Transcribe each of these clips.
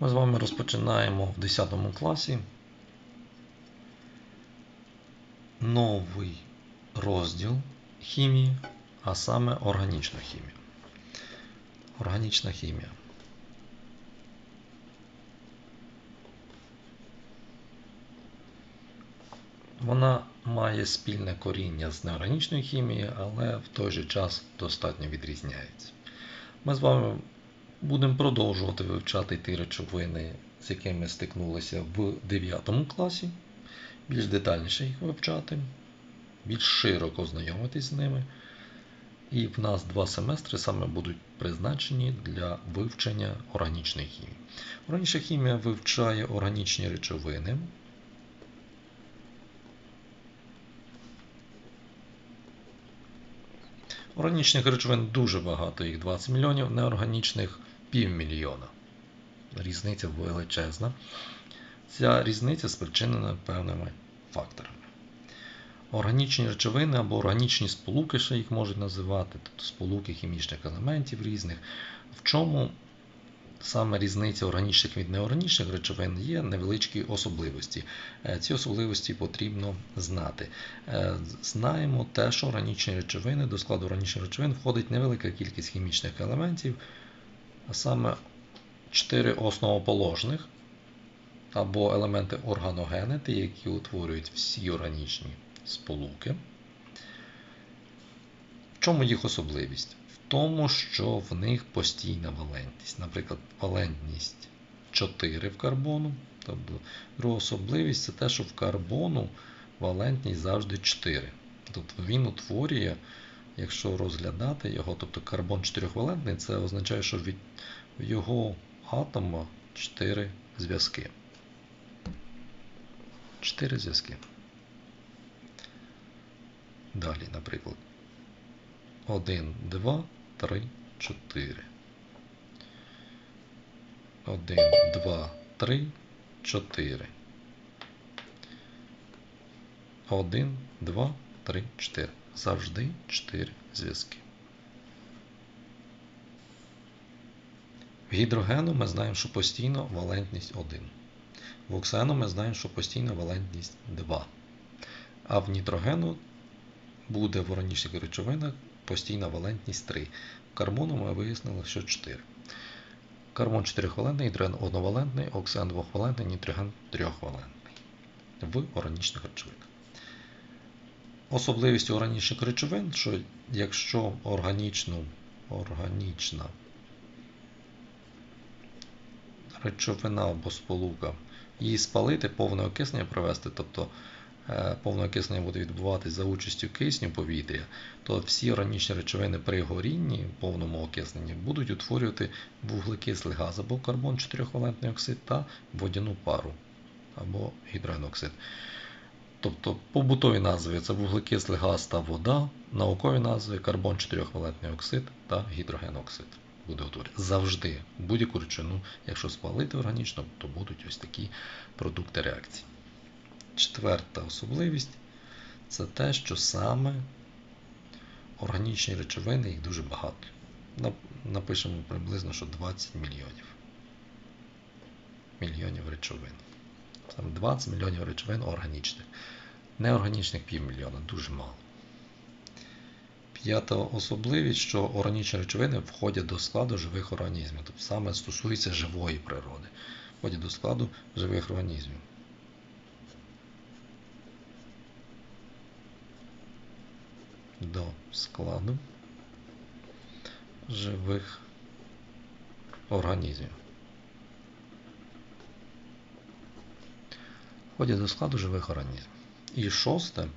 Ми з вами розпочинаємо в 10 класі новий розділ хімії, а саме органічна хімія. Органічна хімія. Вона має спільне коріння з неорганічною хімією, але в той же час достатньо відрізняється. Ми з вами будемо продовжувати вивчати ті речовини, з якими стикнулися в 9 класі, більш детальніше їх вивчати, більш широко знайомитись з ними. І в нас два семестри саме будуть призначені для вивчення органічної хімії. Органічна хімія вивчає органічні речовини. Органічних речовин дуже багато, їх 20 мільйонів, неорганічних півмільйона. Різниця величезна. Ця різниця спричинена певними факторами. Органічні речовини або органічні сполуки, ще їх можуть називати, тобто сполуки хімічних елементів різних. В чому саме різниця органічних від неорганічних речовин є невеличкі особливості. Е, ці особливості потрібно знати. Е, знаємо те, що органічні речовини, до складу органічних речовин входить невелика кількість хімічних елементів, а саме 4 основоположних або елементи органогенети, які утворюють всі органічні сполуки. В чому їх особливість? Тому, що в них постійна валентність. Наприклад, валентність 4 в карбону. Тобто, друга особливість це те, що в карбону валентність завжди 4. Тобто він утворює, якщо розглядати його, тобто карбон 4-валентний, це означає, що від його атома 4 зв'язки. 4 зв'язки. Далі, наприклад, 1, 2, 3, 4. 1, 2, 3, 4. 1, 2, 3, 4. Завжди 4 зв'язки. В гідрогену ми знаємо, що постійно валентність 1. В оксану ми знаємо, що постійна валентність 2. А в нітрогену буде в органічних речовинах постійна валентність 3. В карбону ми вияснили, що 4. Карбон 4-валентний, гідроген 1-валентний, оксиген 2-валентний, нітроген 3-валентний в органічних речовинах. Особливість органічних речовин, що якщо органічну, органічна речовина або сполука, її спалити, повне окиснення провести, тобто повне окиснення буде відбуватися за участю кисню повітря, то всі органічні речовини при горінні, повному окисненні, будуть утворювати вуглекислий газ або карбон 4-валентний оксид та водяну пару або гідрогеноксид. Тобто побутові назви це вуглекислий газ та вода, наукові назви карбон 4-валентний оксид та гідрогеноксид. Буде. Завжди будь-яку речовину, якщо спалити органічно, то будуть ось такі продукти реакції. Четверта особливість це те, що саме органічні речовини їх дуже багато. Напишемо приблизно, що 20 мільйонів. Мільйонів речовин. Саме 20 мільйонів речовин органічних. Неорганічних півмільйона, дуже мало. П'ята особливість, що органічні речовини входять до складу живих організмів. Тобто саме стосується живої природи. Входять до складу живих організмів. До складу живих організмів. Входять до складу живих організмів. І шосте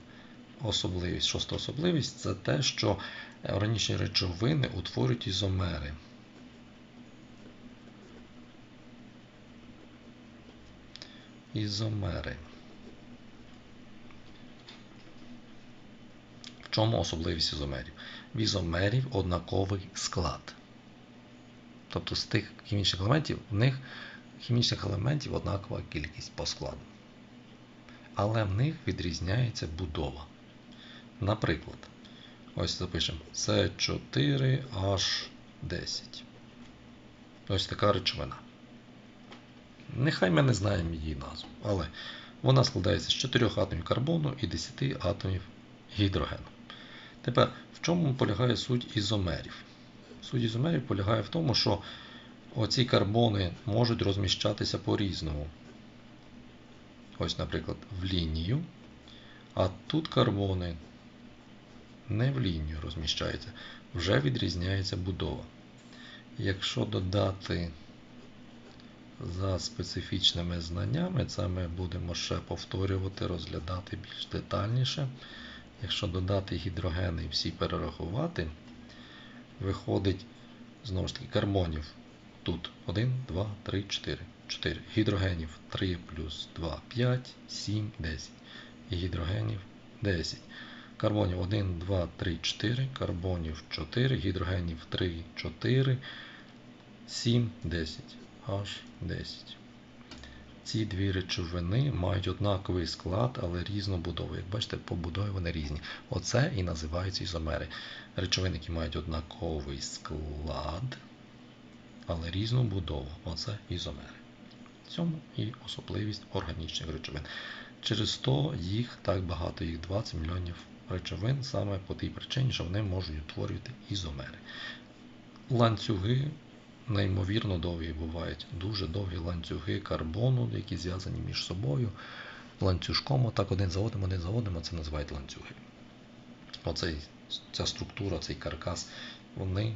особливість, шоста особливість це те, що органічні речовини утворюють ізомери. Ізомери. Чому особливість ізомерів? В ізомерів однаковий склад. Тобто з тих хімічних елементів в них хімічних елементів однакова кількість по складу. Але в них відрізняється будова. Наприклад, ось запишемо С4H10. Ось така речовина. Нехай ми не знаємо її назву, але вона складається з 4 атомів карбону і 10 атомів гідрогену. Тепер, в чому полягає суть ізомерів? Суть ізомерів полягає в тому, що оці карбони можуть розміщатися по-різному. Ось, наприклад, в лінію. А тут карбони не в лінію розміщаються, вже відрізняється будова. Якщо додати за специфічними знаннями, це ми будемо ще повторювати, розглядати більш детальніше. Якщо додати гідрогени і всі перерахувати, виходить знову ж таки карбонів тут 1, 2, 3, 4. 4. Гідрогенів 3 плюс 2, 5, 7, 10. І гідрогенів 10. Карбонів 1, 2, 3, 4, карбонів 4, гідрогенів 3, 4, 7, 10. Аж 10. Ці дві речовини мають однаковий склад, але різну будову. Як бачите, по будові вони різні. Оце і називаються ізомери. Речовини, які мають однаковий склад, але різну будову. Оце ізомери. В цьому і особливість органічних речовин. Через то їх так багато, їх 20 мільйонів речовин, саме по тій причині, що вони можуть утворювати ізомери. Ланцюги неймовірно довгі бувають. Дуже довгі ланцюги карбону, які зв'язані між собою. Ланцюжком, отак один за одним, один за одним, це називають ланцюги. Оцей, ця структура, цей каркас, вони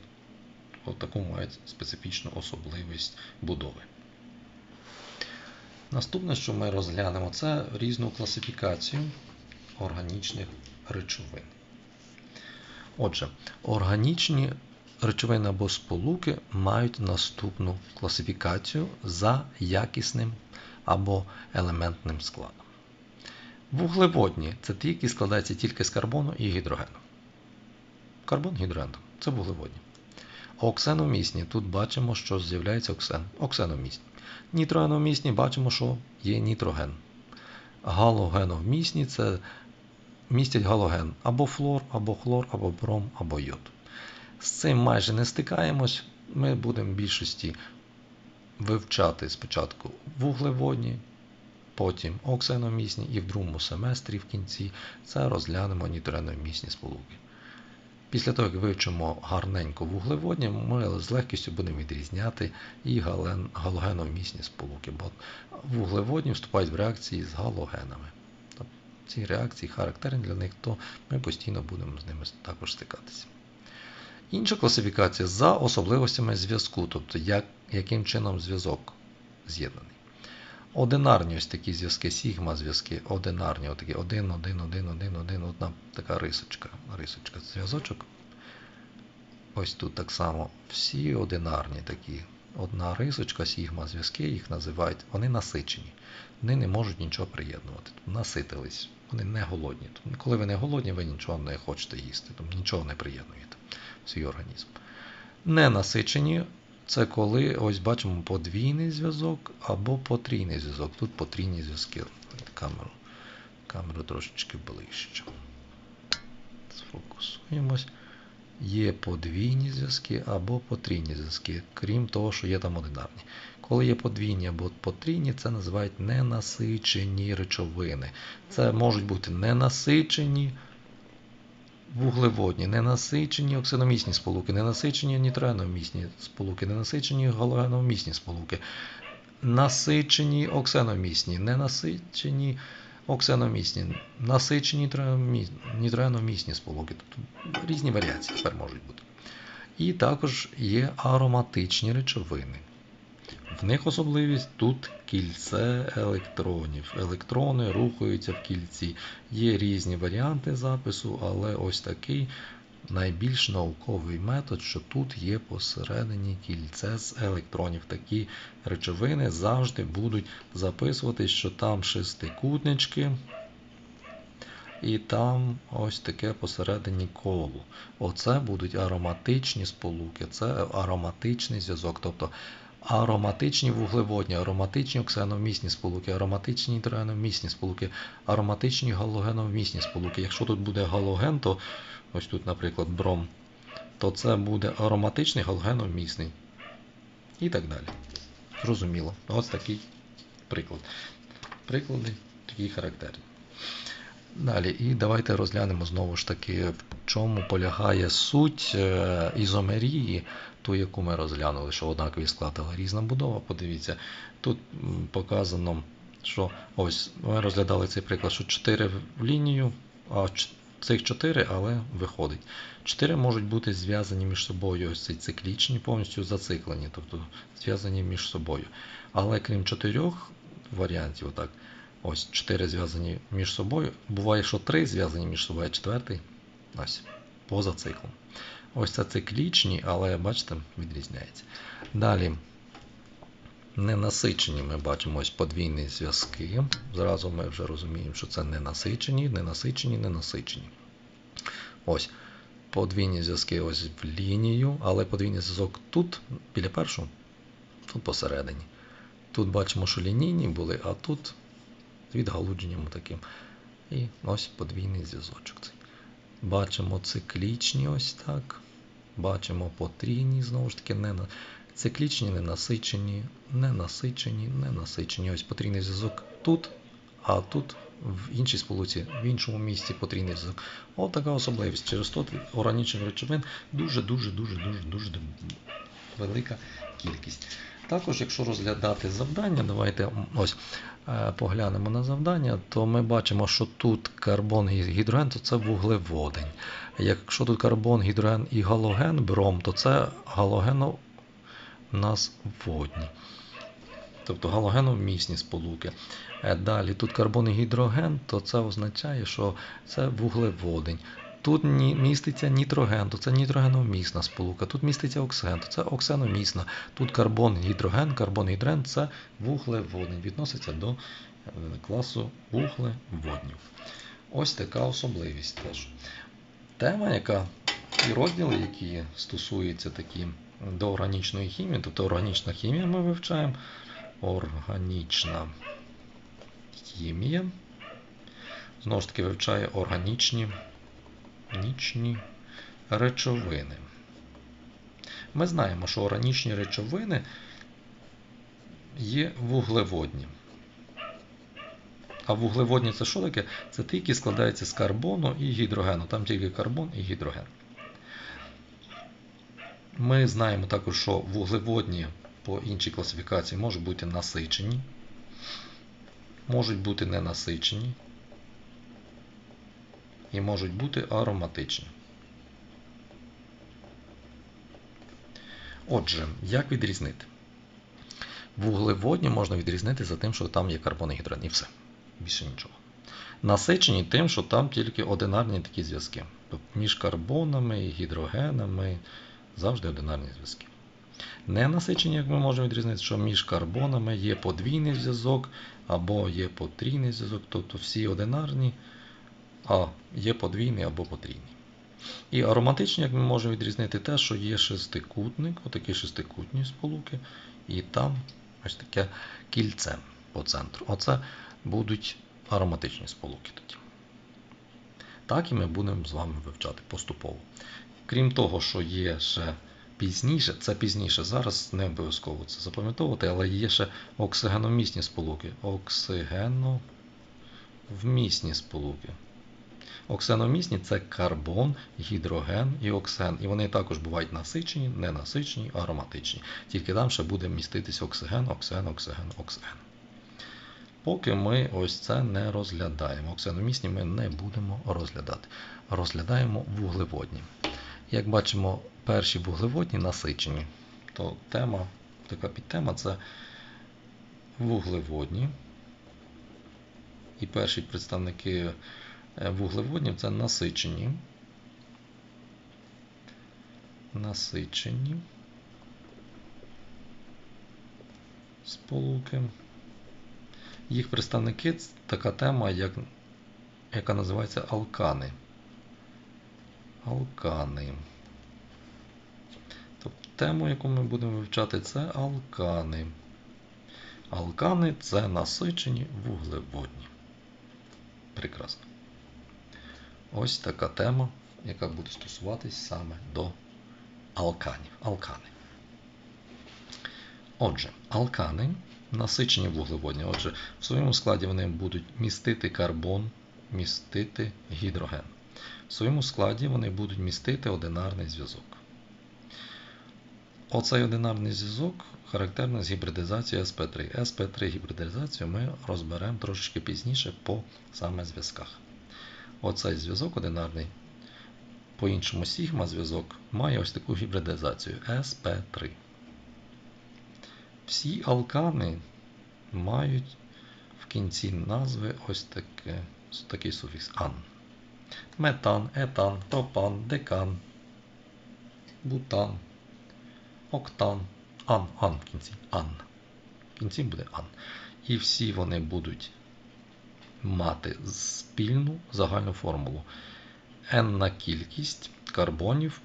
таку мають специфічну особливість будови. Наступне, що ми розглянемо, це різну класифікацію органічних речовин. Отже, органічні речовини або сполуки мають наступну класифікацію за якісним або елементним складом. Вуглеводні це ті, які складаються тільки з карбону і гідрогену. Карбон, гідроген це вуглеводні. Оксеномісні. Тут бачимо, що з'являється оксен. Оксеномісні. Нітроеновмісні бачимо, що є нітроген. Галогеновмісні це містять галоген або флор, або хлор, або бром, або йод. З цим майже не стикаємось. Ми будемо в більшості вивчати спочатку вуглеводні, потім оксеномісні і в другому семестрі в кінці це розглянемо нітроеновмісні сполуки. Після того, як вивчимо гарненько вуглеводні, ми з легкістю будемо відрізняти і галогеновмісні сполуки, бо вуглеводні вступають в реакції з галогенами. Тобто ці реакції характерні для них, то ми постійно будемо з ними також стикатися. Інша класифікація за особливостями зв'язку, тобто як, яким чином зв'язок з'єднаний. Одинарні ось такі зв'язки, сігма зв'язки, одинарні, отакі 1, 1, 1, 1, 1, одна така рисочка. рисочка Зв'язочок. Ось тут так само всі одинарні такі. Одна рисочка, сігма зв'язки, їх називають, вони насичені. Вони не можуть нічого приєднувати. Наситились, вони не голодні. Коли ви не голодні, ви нічого не хочете їсти, тобто нічого не приєднуєте свій організм. Ненасичені це коли ось бачимо подвійний зв'язок або потрійний зв'язок. Тут потрійні зв'язки. Камеру камеру трошечки ближче. Сфокусуємось. Є подвійні зв'язки або потрійні зв'язки, крім того, що є там одинарні. Коли є подвійні або потрійні, це називають ненасичені речовини. Це можуть бути ненасичені вуглеводні, ненасичені оксиномісні сполуки, ненасичені нітроеновмісні сполуки, ненасичені галогеновмісні сполуки, насичені оксеномісні, ненасичені оксеномісні, насичені нітроеновмісні сполуки. Тобто різні варіації тепер можуть бути. І також є ароматичні речовини. В них особливість тут кільце електронів. Електрони рухаються в кільці. Є різні варіанти запису, але ось такий найбільш науковий метод, що тут є посередині кільце з електронів. Такі речовини завжди будуть записувати, що там шестикутнички. І там ось таке посередині коло. Оце будуть ароматичні сполуки, це ароматичний зв'язок. Тобто ароматичні вуглеводні, ароматичні оксеновмісні сполуки, ароматичні нітроеновмісні сполуки, ароматичні галогеновмісні сполуки. Якщо тут буде галоген, то ось тут, наприклад, бром, то це буде ароматичний галогеновмісний. І так далі. Зрозуміло. Ось такий приклад. Приклади такі характерні. Далі, і давайте розглянемо знову ж таки, в чому полягає суть е, ізомерії, ту, яку ми розглянули, що однаковий склад, різна будова. Подивіться, тут показано, що ось ми розглядали цей приклад, що 4 в лінію, а цих 4, але виходить. 4 можуть бути зв'язані між собою, ось ці циклічні, повністю зациклені, тобто зв'язані між собою. Але крім чотирьох варіантів, отак, ось 4 зв'язані між собою. Буває, що 3 зв'язані між собою, а четвертий ось, поза циклом. Ось це циклічні, але бачите, відрізняється. Далі. Ненасичені ми бачимо ось подвійні зв'язки. Зразу ми вже розуміємо, що це ненасичені, ненасичені, ненасичені. Ось подвійні зв'язки ось в лінію, але подвійний зв'язок тут, біля першого, тут посередині. Тут бачимо, що лінійні були, а тут з відгалудженням таким. І ось подвійний зв'язочок. Бачимо циклічні ось так. Бачимо потрійні, знову ж таки, не на... циклічні, ненасичені, ненасичені, ненасичені. Ось потрійний зв'язок тут, а тут в іншій сполуці, в іншому місці потрійний зв'язок. От така особливість. Через то органічних речовин дуже, дуже, дуже, дуже, дуже велика кількість. Також, якщо розглядати завдання, давайте ось е, поглянемо на завдання, то ми бачимо, що тут карбон і гідроген, то це вуглеводень. Якщо тут карбон, гідроген і галоген, бром, то це галогено у нас водні. Тобто галогеновмісні сполуки. Е, Далі тут карбон і гідроген, то це означає, що це вуглеводень. Тут міститься нітроген, то це нітрогеновмісна сполука. Тут міститься оксиген, то це оксеномісна. Тут карбон, гідроген, карбон, гідроген це вуглеводень. Відноситься до е, класу вуглеводнів. Ось така особливість теж. Тема, яка і розділи, які стосуються такі до органічної хімії, тобто органічна хімія ми вивчаємо. Органічна хімія. Знову ж таки, вивчає органічні органічні речовини. Ми знаємо, що органічні речовини є вуглеводні. А вуглеводні це що таке? Це ті, які складаються з карбону і гідрогену. Там тільки карбон і гідроген. Ми знаємо також, що вуглеводні по іншій класифікації можуть бути насичені, можуть бути ненасичені і можуть бути ароматичні. Отже, як відрізнити? Вуглеводні можна відрізнити за тим, що там є карбон і і все. Більше нічого. Насичені тим, що там тільки одинарні такі зв'язки. Тобто між карбонами і гідрогенами завжди одинарні зв'язки. Ненасичені, як ми можемо відрізнити, що між карбонами є подвійний зв'язок або є потрійний зв'язок, тобто всі одинарні, а є подвійний або потрійний. І ароматичні, як ми можемо відрізнити те, що є шестикутник, отакі шестикутні сполуки, і там ось таке кільце по центру. Оце будуть ароматичні сполуки тоді. Так і ми будемо з вами вивчати поступово. Крім того, що є ще пізніше, це пізніше, зараз не обов'язково це запам'ятовувати, але є ще оксигеномісні сполуки. Оксигеновмісні сполуки. Оксеномісні це карбон, гідроген і оксен. І вони також бувають насичені, ненасичені, ароматичні. Тільки там ще буде міститися оксиген, оксиген, оксиген, оксиген. Поки ми ось це не розглядаємо. Оксеномісні ми не будемо розглядати. Розглядаємо вуглеводні. Як бачимо, перші вуглеводні насичені, то тема, така підтема це вуглеводні. І перші представники вуглеводнів це насичені. Насичені сполуки. Їх представники така тема, як, яка називається алкани. Алкани. Тобто тему, яку ми будемо вивчати, це алкани. Алкани це насичені вуглеводні. Прекрасно. Ось така тема, яка буде стосуватись саме до алканів. Алкани. Отже, алкани насичені вуглеводні. Отже, в своєму складі вони будуть містити карбон, містити гідроген. В своєму складі вони будуть містити одинарний зв'язок. Оцей одинарний зв'язок характерний з гібридизацією SP3. SP3 гібридизацію ми розберемо трошечки пізніше по саме зв'язках. Оцей зв'язок одинарний, по-іншому сігма зв'язок, має ось таку гібридизацію SP3. Всі алкани мають в кінці назви ось таке, такий суфікс ан. Метан, етан, пропан, декан, бутан, октан, ан, ан в кінці, ан. В кінці буде ан. І всі вони будуть мати спільну загальну формулу. N на кількість карбонів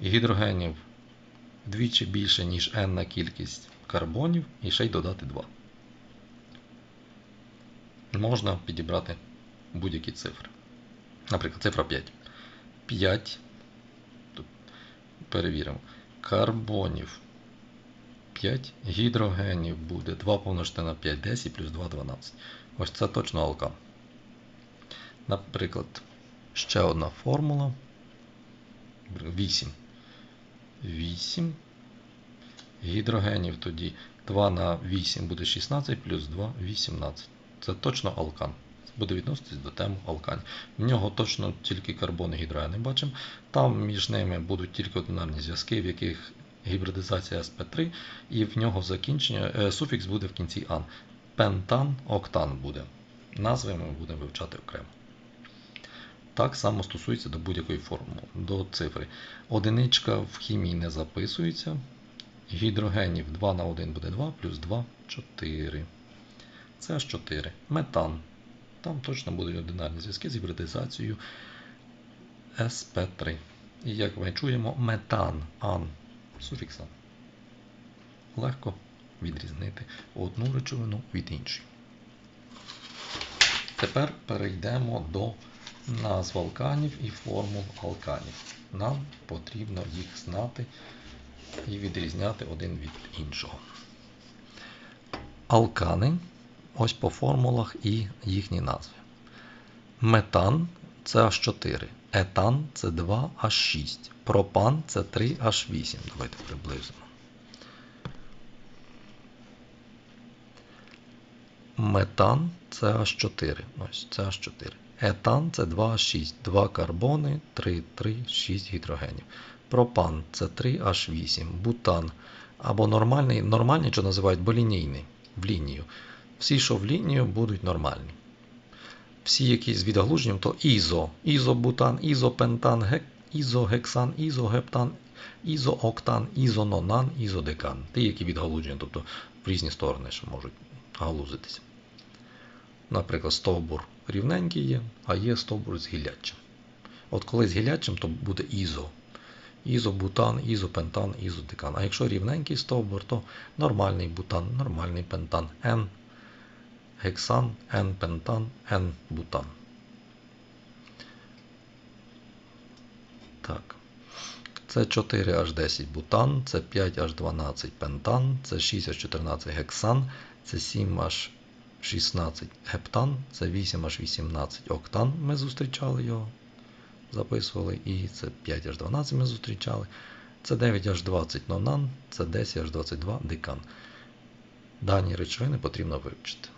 і гідрогенів вдвічі більше, ніж на кількість карбонів, і ще й додати 2. Можна підібрати будь-які цифри. Наприклад, цифра 5. 5. Тут перевіримо. Карбонів 5, гідрогенів буде 2 помножити на 5, 10 плюс 2 12. Ось це точно алкан. Наприклад, ще одна формула. 8. 8. Гідрогенів тоді 2 на 8 буде 16 плюс 2 18. Це точно алкан. Це буде відноситись до теми алканів. В нього точно тільки карбон і гідрогени бачимо. Там між ними будуть тільки одинарні зв'язки, в яких гібридизація SP3, і в нього закінчення, е, суфікс буде в кінці ан. Пентан, октан буде. Назви ми будемо вивчати окремо. Так само стосується до будь-якої формули, до цифри. Одиничка в хімії не записується. Гідрогенів 2 на 1 буде 2, плюс 2 4. Це аж 4. Метан. Там точно будуть одинарні зв'язки з гібридизацією SP3. І як ми чуємо, метан, ан, суфікс ан. Легко відрізнити одну речовину від іншої. Тепер перейдемо до назв алканів і формул алканів. Нам потрібно їх знати і відрізняти один від іншого. Алкани ось по формулах і їхні назви. Метан це H4, етан це 2H6, пропан це 3H8. Давайте приблизимо. Метан це H4. Ось це H4. Етан це 2H6, 2 карбони, 3, 3, 6 гідрогенів. Пропан це 3H8, бутан або нормальний, нормальний, що називають, бо лінійний в лінію. Всі, що в лінію, будуть нормальні. Всі, які з відгалуженням, то ізо, ізобутан, ізопентан, гек, ізогексан, ізогептан, ізооктан, ізононан, ізодекан. Ті, які відгалуження, тобто в різні сторони ще можуть галузитися. Наприклад, стовбур рівненький є, а є стовбур з гілячим. От коли з гілячим, то буде ізо. Ізобутан, ізопентан, ізодекан. А якщо рівненький стовбур, то нормальний бутан, нормальний пентан, N гексан, N-пентан, N-бутан. Так. Це 4H10 бутан, це 5H12 пентан, це 6H14 гексан, це 7H16 гептан, це 8H18 октан. Ми зустрічали його, записували, і це 5H12 ми зустрічали. Це 9H20 нонан, це 10H22 декан. Дані речовини потрібно вивчити.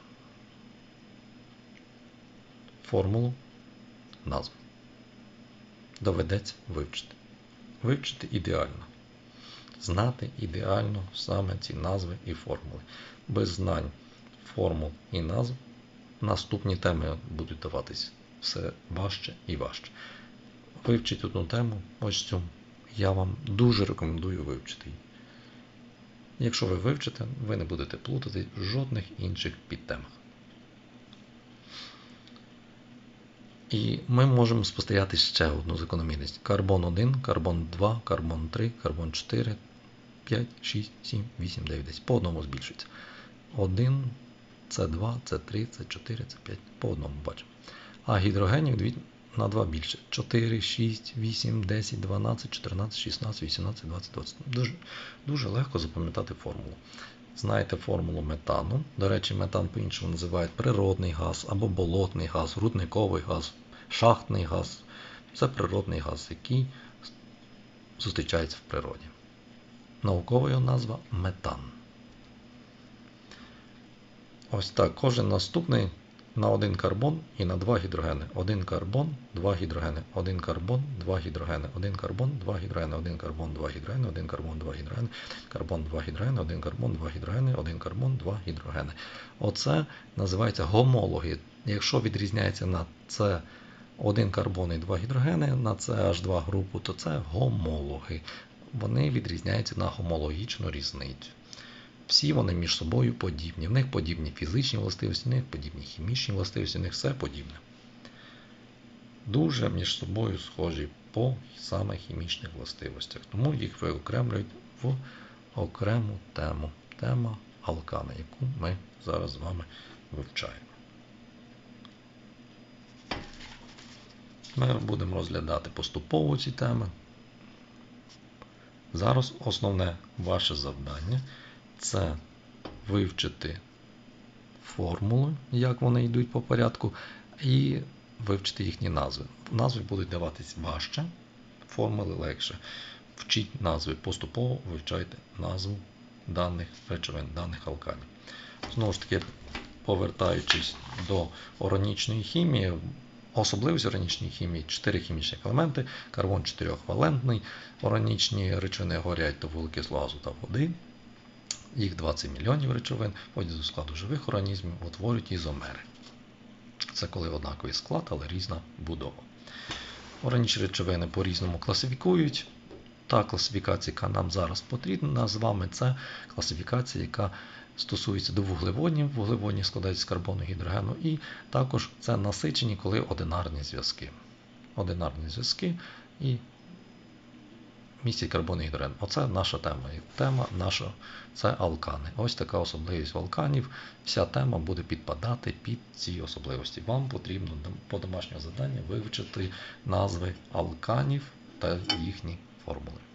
Формулу назву. Доведеться вивчити. Вивчити ідеально. Знати ідеально саме ці назви і формули. Без знань формул і назв наступні теми будуть даватись все важче і важче. Вивчіть одну тему, ось цю. Я вам дуже рекомендую вивчити її. Якщо ви вивчите, ви не будете плутати в жодних інших підтемах. І ми можемо спостерігати ще одну закономірність. Карбон 1, карбон 2, карбон 3, карбон 4, 5, 6, 7, 8, 9, 10. По одному збільшується. 1, це 2, це 3, це 4, це 5. По одному бачимо. А гідрогенів на 2 більше. 4, 6, 8, 10, 12, 14, 16, 18, 20, 20. Дуже, дуже легко запам'ятати формулу. Знаєте формулу метану. До речі, метан по-іншому називають природний газ або болотний газ, рудниковий газ, шахтний газ. Це природний газ, який зустрічається в природі. Наукова його назва метан. Ось так. Кожен наступний на один карбон і на два гідрогени. Один карбон, два гідрогени. Один карбон, два гідрогени. Один карбон, два гідрогени. Один карбон, два гідрогени. Один карбон, два гідрогени. Карбон, два гідрогени. Один карбон, два гідрогени. Один карбон, два гідрогени. Оце називається гомологи. Якщо відрізняється на це один карбон і два гідрогени, на це H2 групу, то це гомологи. Вони відрізняються на гомологічну різницю. Всі вони між собою подібні. В них подібні фізичні властивості, в них подібні хімічні властивості, в них все подібне. Дуже між собою схожі по саме хімічних властивостях. Тому їх виокремлюють в окрему тему. Тема алкани, яку ми зараз з вами вивчаємо. Ми будемо розглядати поступово ці теми. Зараз основне ваше завдання це вивчити формули, як вони йдуть по порядку, і вивчити їхні назви. Назви будуть даватись важче, формули легше. Вчіть назви поступово, вивчайте назву даних речовин, даних алканів. Знову ж таки, повертаючись до органічної хімії, Особливість органічної хімії 4 хімічних елементи, карбон 4-валентний, органічні речовини горять до вуглекислого та води. Їх 20 мільйонів речовин входять до складу живих організмів, утворюють ізомери. Це коли однаковий склад, але різна будова. Органічні речовини по-різному класифікують. Та класифікація, яка нам зараз потрібна з вами, це класифікація, яка стосується до вуглеводнів. Вуглеводні складаються з карбону гідрогену, і також це насичені, коли одинарні зв'язки. Одинарні зв'язки і містять карбон і гідроген. Оце наша тема. І Тема наша це алкани. Ось така особливість алканів. Вся тема буде підпадати під ці особливості. Вам потрібно по домашнього завдання вивчити назви алканів та їхні формули.